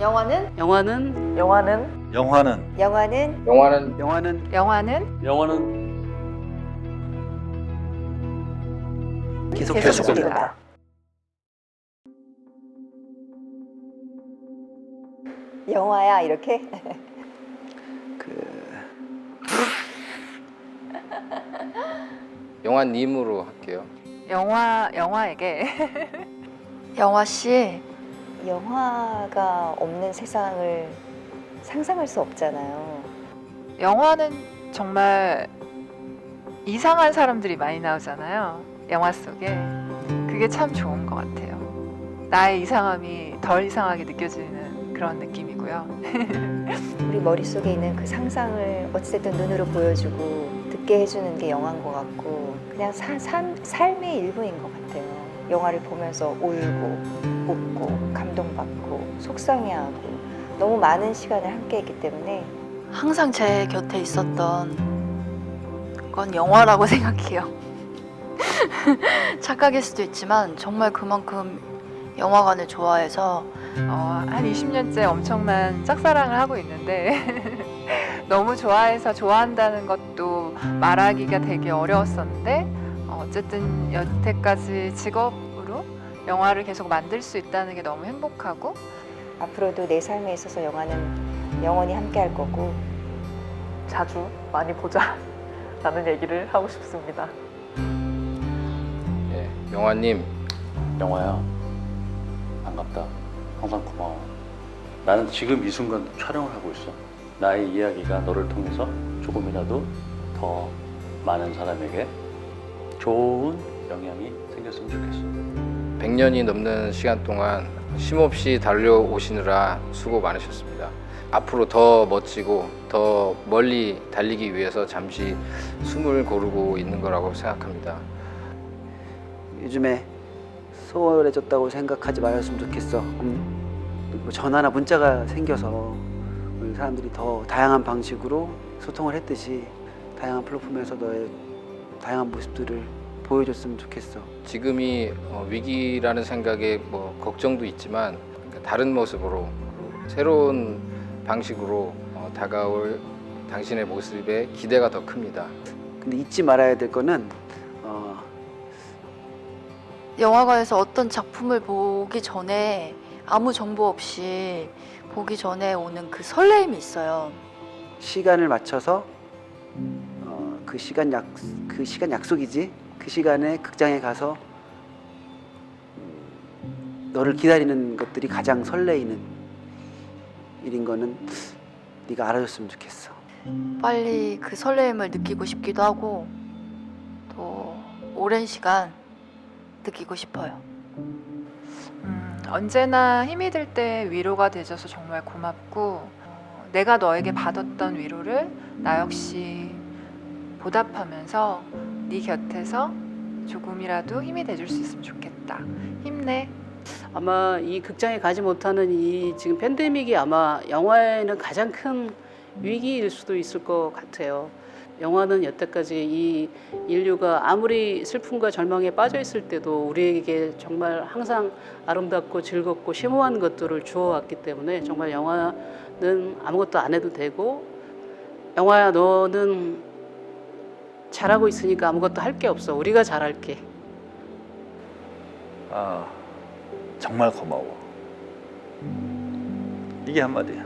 영화는? 영화는? 영화는? 영화는? 영화는? 영화는? 영화는? 영화는? 영화는? 계속 계속됩니다. 영화야 이렇게? 그 영화님으로 할게요. 영화 영화에게? 영화 씨 영화가 없는 세상을 상상할 수 없잖아요. 영화는 정말 이상한 사람들이 많이 나오잖아요. 영화 속에 그게 참 좋은 것 같아요. 나의 이상함이 덜 이상하게 느껴지는 그런 느낌이고요. 우리 머릿속에 있는 그 상상을 어찌됐든 눈으로 보여주고 듣게 해주는 게 영화인 것 같고 그냥 사, 삶, 삶의 일부인 것 같아요. 영화를 보면서 울고 웃고 감동받고 속상해하고 너무 많은 시간을 함께 했기 때문에 항상 제 곁에 있었던 건 영화라고 생각해요. 착각일 수도 있지만 정말 그만큼 영화관을 좋아해서 어, 한 20년째 엄청난 짝사랑을 하고 있는데 너무 좋아해서 좋아한다는 것도 말하기가 되게 어려웠었는데 어, 어쨌든 여태까지 직업 으로 영화를 계속 만들 수 있다는 게 너무 행복하고 앞으로도 내 삶에 있어서 영화는 영원히 함께 할 거고 자주 많이 보자 라는 얘기를 하고 싶습니다. 예, 영화님. 영화야. 반갑다. 항상 고마워. 나는 지금 이 순간 촬영을 하고 있어. 나의 이야기가 너를 통해서 조금이라도 더 많은 사람에게 좋은 영향이 생겼으면 좋겠어 100년이 넘는 시간 동안 쉼없이 달려오시느라 수고 많으셨습니다. 앞으로 더 멋지고 더 멀리 달리기 위해서 잠시 숨을 고르고 있는 거라고 생각합니다. 요즘에 소홀해졌다고 생각하지 말았으면 좋겠어. 음, 뭐 전화나 문자가 생겨서 우리 사람들이 더 다양한 방식으로 소통을 했듯이 다양한 플랫폼에서 너의 다양한 모습들을 보여줬으면 좋겠어. 지금이 어, 위기라는 생각에 뭐 걱정도 있지만 그러니까 다른 모습으로 새로운 방식으로 어, 다가올 당신의 모습에 기대가 더 큽니다. 근데 잊지 말아야 될 거는 어, 영화관에서 어떤 작품을 보기 전에 아무 정보 없이 보기 전에 오는 그 설레임이 있어요. 시간을 맞춰서 어, 그 시간 약 그 시간 약속이지 그 시간에 극장에 가서 음, 너를 기다리는 것들이 가장 설레이는 일인 거는 네가 알아줬으면 좋겠어. 빨리 그 설레임을 느끼고 싶기도 하고 또 오랜 시간 느끼고 싶어요. 음, 언제나 힘이 들 때 위로가 되줘서 정말 고맙고 어, 내가 너에게 받았던 위로를 나 역시 보답하면서 네 곁에서 조금이라도 힘이 돼줄 수 있으면 좋겠다. 힘내. 아마 이 극장에 가지 못하는 이 지금 팬데믹이 아마 영화에는 가장 큰 위기일 수도 있을 것 같아요. 영화는 여태까지 이 인류가 아무리 슬픔과 절망에 빠져 있을 때도 우리에게 정말 항상 아름답고 즐겁고 심오한 것들을 주어왔기 때문에 정말 영화는 아무것도 안 해도 되고 영화야 너는 잘하고 있으니까 아무것도 할 게 없어. 우리가 잘할게. 아 정말 고마워 이게 한마디야